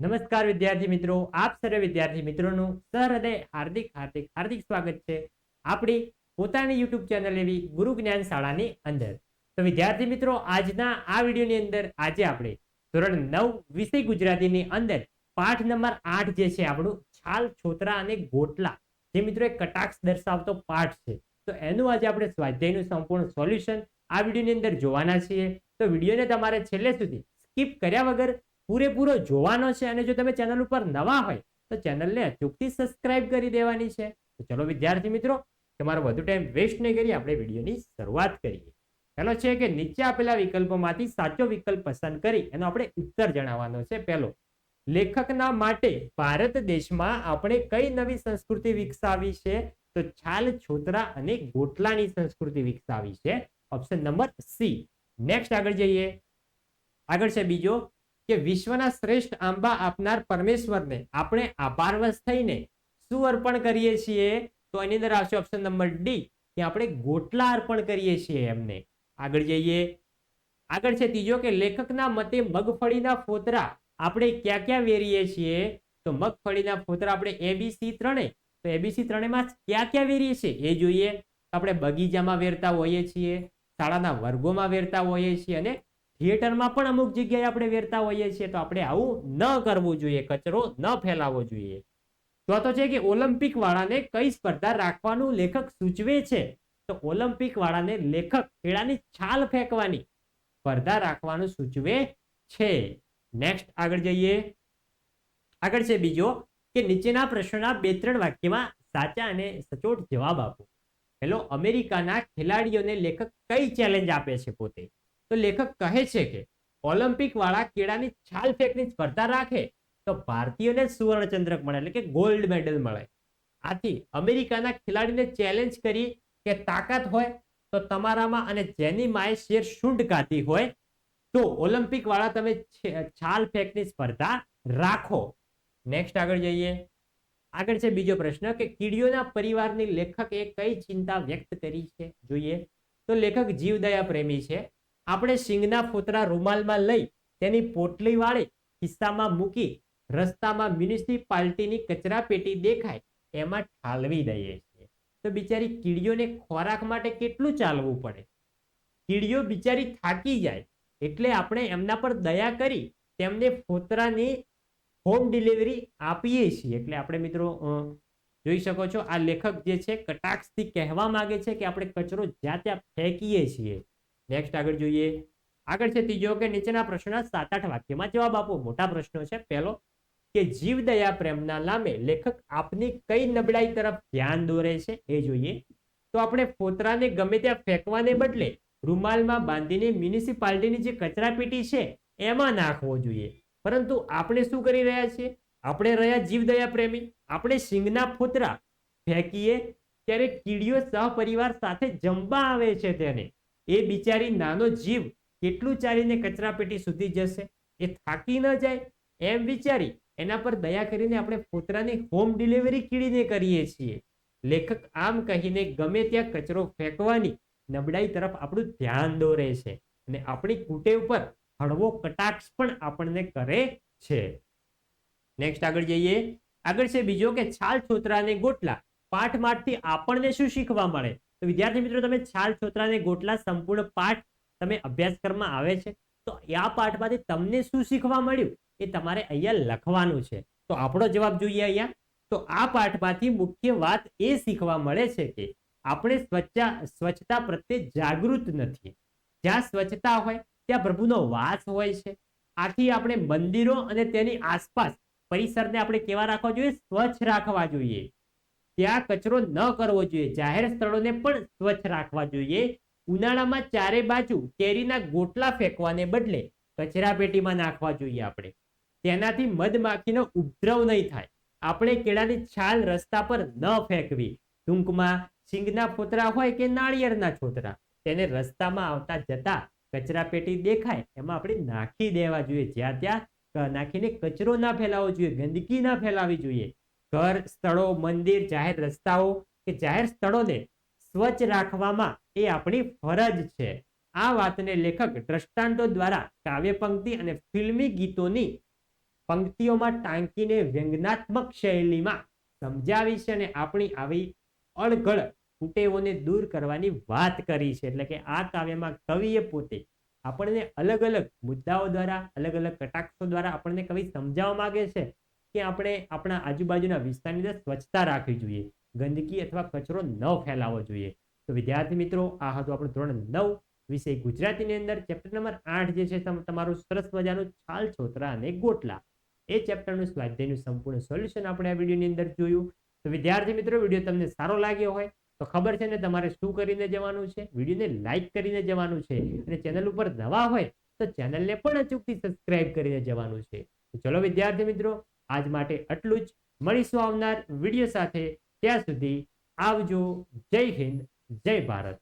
નમસ્કાર વિદ્યાર્થી મિત્રો, આપ સર્વે વિદ્યાર્થી મિત્રોનું સહૃદય હાર્દિક હાર્દિક હાર્દિક સ્વાગત છે આપણી પોતાની યુટ્યુબ ચેનલ એવી ગુરુ જ્ઞાન શાળાની અંદર. તો વિદ્યાર્થી મિત્રો, આજના આ વિડીયોની અંદર આજે આપણે ધોરણ નવ વિષય ગુજરાતીની અંદર પાઠ નંબર આઠ જે છે આપણું છાલ, છોતરા અને ગોટલા જે મિત્રો એક કટાક્ષ દર્શાવતો પાઠ છે. તો એનું આજે આપણે સ્વાધ્યાયનું સંપૂર્ણ સોલ્યુશન આ વિડીયોની અંદર જોવાના છીએ. તો વિડીયોને તમારે છેલ્લે સુધી સ્કીપ કર્યા વગર પૂરેપૂરો જોવાનો છે અને જો તમે ચેનલ ઉપર નવા હોય, તો ચેનલને અચૂકથી સબસ્ક્રાઇબ કરી દેવાની છે. તો ચલો વિદ્યાર્થી મિત્રો, તમારો વધુ ટાઈમ વેસ્ટ નહીં કરી આપણે વિડીયોની શરૂઆત કરીએ. પહેલો છે કે નીચે આપેલા વિકલ્પોમાંથી સાચો વિકલ્પ પસંદ કરી, એનો આપણે ઉત્તર જણાવવાનો છે. પહેલો, લેખકના માટે ભારત દેશમાં આપણે કઈ નવી સંસ્કૃતિ વિકસાવી છે? તો છાલ, છોતરા અને ગોટલાની સંસ્કૃતિ વિકસાવી છે. ઓપ્શન નંબર સી નેક્સ્ટ આગળ જઈએ. આગળ છે બીજો કે વિશ્વના શ્રેષ્ઠ આંબા આપનાર પરમેશ્વરને આપણે આભારવશ થઈને શું અર્પણ કરીએ છીએ? તો એની અંદર આવશે ઓપ્શન નંબર ડી કે આપણે ગોટલા અર્પણ કરીએ છીએ એમને. આગળ જઈએ. આગળ છે ત્રીજો કે લેખકના મતે મગફળીના ફોતરા આપણે ક્યાં ક્યાં વેરીએ છીએ? તો મગફળીના ફોતરા આપણે એબીસી ત્રણે. તો એબીસી ત્રણેમાં ક્યાં ક્યાં વેરીએ છીએ? એ જોઈએ. આપણે બગીચામાં વેરતા હોઈએ છીએ, શાળાના વર્ગોમાં વેરતા હોઈએ છીએ અને થિયેટરમાં પણ અમુક જગ્યાએ આપણે વેરતા હોઈએ છીએ તો આપણે આવું ન કરવું જોઈએ, કચરો ન ફેલાવવો જોઈએ. ચોથો છે કે ઓલિમ્પિક વાળાને કઈ સ્પર્ધા રાખવાનું લેખક સૂચવે છે? તો ઓલિમ્પિક વાળાને લેખક ખેડાની છાલ ફેંકવાની સ્પર્ધા રાખવાનું સૂચવે છે. નેક્સ્ટ આગળ જઈએ. આગળ છે બીજો કે નીચેના પ્રશ્નના બે ત્રણ વાક્યમાં સાચા અને સચોટ જવાબ આપો. પેલો અમેરિકાના ખેલાડીઓને લેખક કઈ ચેલેન્જ આપે છે પોતે? તો લેખક કહે છે કે ઓલિમ્પિક વાળા કેળાની છાલ ફેંકની સ્પર્ધા રાખે તો ભારતીયોને સુવર્ણ ચંદ્રક મળે, એટલે કે ગોલ્ડ મેડલ મળે. આથી અમેરિકાના ખેલાડીને ચેલેન્જ કરી કે તાકાત હોય તો તમારામાં અને જેની માએ શેર શુંઢ કાઢી હોય તો ઓલિમ્પિક વાળા તમે છાલ ફેંકની સ્પર્ધા રાખો. નેક્સ્ટ આગળ જઈએ. આગળ છે બીજો પ્રશ્ન કે કીડીઓના પરિવારની લેખકે કઈ ચિંતા વ્યક્ત કરી છે? જોઈએ. તો લેખક જીવદયા પ્રેમી છે. આપણે સિંગના ફોતરા રૂમાલમાં લઈ તેની પોટલી વાળી ખિસ્સામાં મૂકી રસ્તામાં મ્યુનિસિપાલિટીની કચરા પેટી દેખાય, એમાં ઠાલવી દઈએ છીએ. તો બિચારી કીડીઓને ખોરાક માટે કેટલું ચાલવું પડે? કીડીઓ બિચારી થાકી જાય, એટલે આપણે એમના પર દયા કરી તેમને ફોતરાની હોમ ડિલિવરી આપીએ છીએ. એટલે આપણે મિત્રો જોઈ શકો છો આ લેખક જે છે, કટાક્ષથી કહેવા માગે છે કે આપણે કચરો જ્યાં ત્યાં ફેંકીએ છીએ. નેક્સ્ટ આગળ જોઈએ. આગળ છે ત્રીજો કે નીચેના પ્રશ્નના સાત આઠ વાક્યમાં જવાબ આપો. મોટા પ્રશ્નો છે. પહેલો, કે જીવદયા પ્રેમના નામે લેખક આપની કઈ નબળાઈ તરફ ધ્યાન દોરે છે? એ જોઈએ. તો આપણે ફોતરાને ગમે ત્યાં ફેંકવાને બદલે રૂમાલમાં બાંધીને મ્યુનિસિપાલિટીની જે કચરાપેટી છે, એમાં નાખવો જોઈએ. પરંતુ આપણે શું કરી રહ્યા છીએ? આપણે રહ્યા જીવદયા પ્રેમી. આપણે સિંગના ફોતરા ફેંકીએ, ત્યારે કીડીઓ સહપરિવાર સાથે જમવા આવે છે તેને. એ બિચારી નાનો જીવ કેટલું ચાલીને કચરા પેટી સુધી જશે? એ થાકી ન જાય? એમ વિચારી એના પર દયા કરીને આપણે પોતાની હોમ ડિલિવરી કીડીને કરીએ છીએ. લેખક આમ કહીને ગમે ત્યાં કચરો ફેંકવાની નબળાઈ તરફ આપણું ધ્યાન દોરે છે અને આપણી કુટેવ પર હળવો કટાક્ષ પણ આપણને કરે છે. નેક્સ્ટ આગળ જઈએ. આગળ છે બીજો કે છાલ છોતરાને ગોટલા. પાઠ માઠથી આપણને શું શીખવા મળે? તો વિદ્યાર્થી મિત્રો, તમે છાલ છોતરાને ગોટલા સંપૂર્ણ પાઠ તમે અભ્યાસક્રમમાં આવે છે, તો આ પાઠમાંથી તમને શું શીખવા મળ્યું? એ તમારે અહીંયા લખવાનું છે. તો આપણો જવાબ જોઈએ અહીંયા. તો આ પાઠમાંથી મુખ્ય વાત એ શીખવા મળે છે કે આપણે સ્વચ્છતા સ્વચ્છતા પ્રત્યે જાગૃત નથી. જ્યાં સ્વચ્છતા હોય, ત્યાં પ્રભુનો વાસ હોય છે. આથી આપણે મંદિરો અને તેની આસપાસ પરિસરને આપણે કેવા રાખવા જોઈએ? સ્વચ્છ રાખવા જોઈએ. ત્યાં કચરો ન કરવો જોઈએ. જાહેર સ્થળોને પણ સ્વચ્છ રાખવા જોઈએ. ઉનાળામાં ચારે બાજુ કેરીના ગોટલા ફેંકવાને બદલે કચરા પેટીમાં નાખવા જોઈએ આપણે. તેનાથી મધમાખીનો ઉપદ્રવ નહીં થાય. આપણે કેળાની છાલ રસ્તા પર ન ફેંકવી. ટૂંકમાં સિંગના ફોતરા હોય કે નાળિયેરના છોતરા, તેને રસ્તામાં આવતા જતા કચરા પેટી દેખાય, એમાં આપણે નાખી દેવા જોઈએ. જ્યાં ત્યાં નાખીને કચરો ના ફેલાવવો જોઈએ, ગંદકી ના ફેલાવી જોઈએ. ઘર, સ્થળો, મંદિર, જાહેર રસ્તાઓ કે જાહેર સ્થળોને સ્વચ્છ રાખવામાં એ આપણી ફરજ છે. આ વાતને લેખક દ્રષ્ટાંતો દ્વારા કાવ્ય પંક્તિ અને ફિલ્મી ગીતોની પંક્તિઓમાં ટાંકીને વ્યંગનાત્મક શૈલીમાં સમજાવી છે અને આપણી આવી અળઘળ કુટેવોને દૂર કરવાની વાત કરી છે. એટલે કે આ કાવ્યમાં કવિએ પોતે આપણને અલગ અલગ મુદ્દાઓ દ્વારા, અલગ અલગ કટાક્ષો દ્વારા આપણને કવિ સમજાવવા માંગે છે. કે આપણે આપણા આજુબાજુના વિસ્તારની અંદર સ્વચ્છતા રાખવી જોઈએ. ગંદકી અથવા કચરો ન ફેલાવવો જોઈએ. તો વિદ્યાર્થી મિત્રો, આ હતું આપણું ધોરણ નવ વિષય ગુજરાતીની અંદર. ચેપ્ટર નંબર આઠ જે છે તમારું સરસ મજાનું છાલ, છોતરા અને ગોટલા. એ ચેપ્ટરનું સ્વાધ્યાયનું સંપૂર્ણ સોલ્યુશન આપણે આ વિડીયોની અંદર જોયું. તો વિદ્યાર્થી મિત્રો, વીડિયો તમને સારો લાગ્યો હોય, તો ખબર છે ને તમારે શું કરીને જવાનું છે? વિડીયોને લાઇક કરીને જવાનું છે. અને ચેનલ ઉપર નવા હોય, તો ચેનલને પણ અચૂકથી સબસ્ક્રાઇબ કરીને જવાનું છે. ચલો વિદ્યાર્થી મિત્રો આજ માટે આટલું જ. મળીશું આવનાર વીડિયો સાથે. ત્યાં સુધી આવજો. જય હિન્દ. જય ભારત.